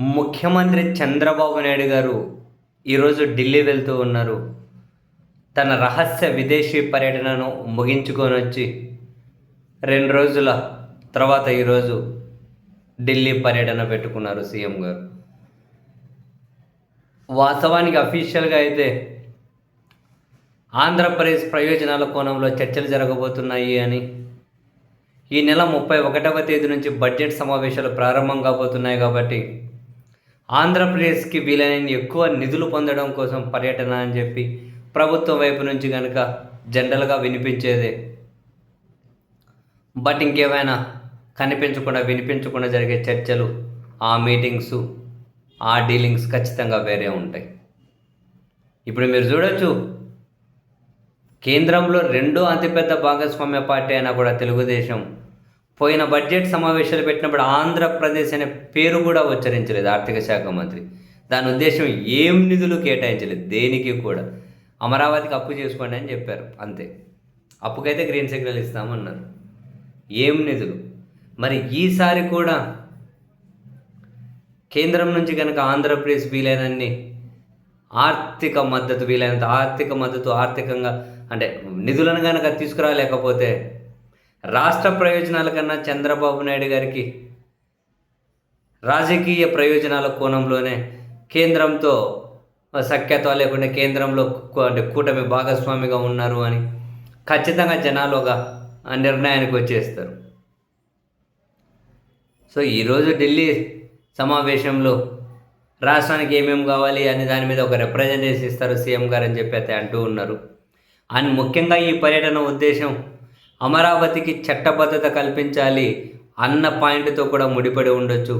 ముఖ్యమంత్రి చంద్రబాబు నాయుడు గారు ఈరోజు ఢిల్లీ వెళ్తూ ఉన్నారు. తన రహస్య విదేశీ పర్యటనను ముగించుకొని వచ్చి రెండు రోజుల తర్వాత ఈరోజు ఢిల్లీ పర్యటన పెట్టుకున్నారు సీఎం గారు. వాస్తవానికి అఫీషియల్గా అయితే ఆంధ్రప్రదేశ్ ప్రయోజనాల కోణంలో చర్చలు జరగబోతున్నాయి అని ఈ నెల ముప్పై ఒకటవ తేదీ నుంచి బడ్జెట్ సమావేశాలు ప్రారంభం కాబోతున్నాయి కాబట్టి ఆంధ్రప్రదేశ్కి వీలైన ఎక్కువ నిధులు పొందడం కోసం పర్యటన అని చెప్పి ప్రభుత్వం వైపు నుంచి కనుక జనరల్గా వినిపించేదే. బట్ ఇంకేమైనా కనిపించకుండా వినిపించకుండా జరిగే చర్చలు ఆ మీటింగ్స్ ఆ డీలింగ్స్ ఖచ్చితంగా వేరే ఉంటాయి. ఇప్పుడు మీరు చూడొచ్చు కేంద్రంలో రెండో అతిపెద్ద భాగస్వామ్య పార్టీ అయినా కూడా తెలుగుదేశం పోయిన బడ్జెట్ సమావేశాలు పెట్టినప్పుడు ఆంధ్రప్రదేశ్ అనే పేరు కూడా ఉచ్చరించలేదు ఆర్థిక శాఖ మంత్రి. దాని ఉద్దేశం ఏం నిధులు కేటాయించలేదు దేనికి కూడా. అమరావతికి అప్పు చేసుకోండి అని చెప్పారు అంతే. అప్పుకైతే గ్రీన్ సిగ్నల్ ఇస్తామన్నారు. ఏం నిధులు? మరి ఈసారి కూడా కేంద్రం నుంచి కనుక ఆంధ్రప్రదేశ్ వీలైనన్ని ఆర్థిక మద్దతు వీలైనంత ఆర్థిక మద్దతు ఆర్థికంగా అంటే నిధులను కనుక తీసుకురాలేకపోతే రాష్ట్ర ప్రయోజనాల కన్నా చంద్రబాబు నాయుడు గారికి రాజకీయ ప్రయోజనాల కోణంలోనే కేంద్రంతో సఖ్యత లేకుండా కేంద్రంలో అంటే కూటమి భాగస్వామిగా ఉన్నారు అని ఖచ్చితంగా జనాలు ఒక నిర్ణయానికి వచ్చేస్తారు. సో ఈరోజు ఢిల్లీ సమావేశంలో రాష్ట్రానికి ఏమేమి కావాలి అని దాని మీద ఒక రిప్రజెంటేషన్ ఇస్తారు సీఎం గారు అని చెప్పి అయితే అంటూ ఉన్నారు. అండ్ ముఖ్యంగా ఈ పర్యటన ఉద్దేశం అమరావతికి చట్టబద్ధత కల్పించాలి అన్న పాయింట్తో కూడా ముడిపడి ఉండొచ్చు.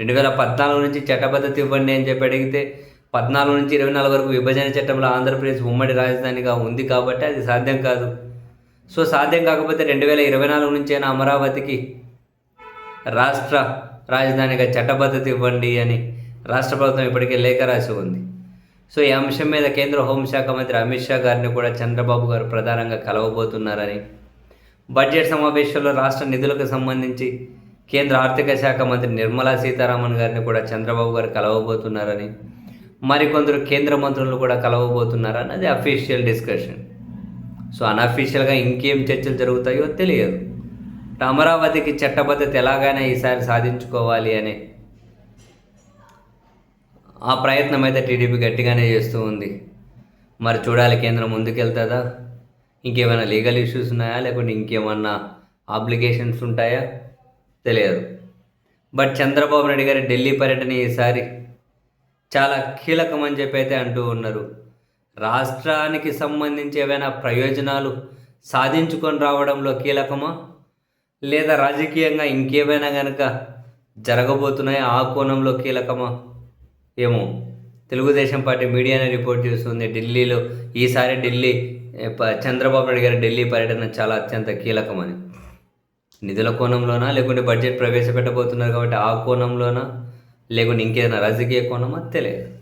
రెండు వేల పద్నాలుగు నుంచి చట్టబద్ధత ఇవ్వండి అని చెప్పి అడిగితే పద్నాలుగు నుంచి ఇరవై నాలుగు వరకు విభజన చట్టంలో ఆంధ్రప్రదేశ్ ఉమ్మడి రాజధానిగా ఉంది కాబట్టి అది సాధ్యం కాదు. సో సాధ్యం కాకపోతే రెండు వేల ఇరవై నాలుగు నుంచైనా అమరావతికి రాష్ట్ర రాజధానిగా చట్టబద్ధత ఇవ్వండి అని రాష్ట్ర ప్రభుత్వం ఇప్పటికే లేఖ రాసి ఉంది. సో ఈ అంశం మీద కేంద్ర హోంశాఖ మంత్రి అమిత్ షా గారిని కూడా చంద్రబాబు గారు ప్రధానంగా కలవబోతున్నారని. బడ్జెట్ సమావేశంలో రాష్ట్ర నిధులకు సంబంధించి కేంద్ర ఆర్థిక శాఖ మంత్రి నిర్మలా సీతారామన్ గారిని కూడా చంద్రబాబు గారు కలవబోతున్నారని మరికొందరు కేంద్ర మంత్రులు కూడా కలవబోతున్నారని అది అఫీషియల్ డిస్కషన్ సో అన్అఫీషియల్గా ఇంకేం చర్చలు జరుగుతాయో తెలియదు. అమరావతికి చట్టబద్ధత ఎలాగైనా ఈసారి సాధించుకోవాలి అనే ఆ ప్రయత్నం అయితే టీడీపీ గట్టిగానే చేస్తూ ఉంది. మరి చూడాలి కేంద్రం ముందుకెళ్తుందా? ఇంకేమైనా లీగల్ ఇష్యూస్ ఉన్నాయా? లేకుంటే ఇంకేమన్నా అప్లికేషన్స్ ఉంటాయా? తెలియదు. బట్ చంద్రబాబు నాయుడు గారి ఢిల్లీ పర్యటన ఈసారి చాలా కీలకం అని చెప్పి అయితే అంటూ ఉన్నారు. రాష్ట్రానికి సంబంధించి ఏవైనా ప్రయోజనాలు సాధించుకొని రావడంలో కీలకమా? లేదా రాజకీయంగా ఇంకేమైనా కనుక జరగబోతున్నాయా? ఆ కోణంలో కీలకమా? ఏమో. తెలుగుదేశం పార్టీ మీడియానే రిపోర్ట్ చేస్తుంది. ఢిల్లీలో ఈసారి ఢిల్లీ ప- చంద్రబాబు నాయుడు గారి ఢిల్లీ పర్యటన చాలా అత్యంత కీలకమని. నిధుల కోణంలోనా లేకుంటే బడ్జెట్ ప్రవేశపెట్టబోతున్నారు కాబట్టి ఆ కోణంలోనా లేకుంటే ఇంకేదైనా రాజకీయ కోణమా తెలియదు.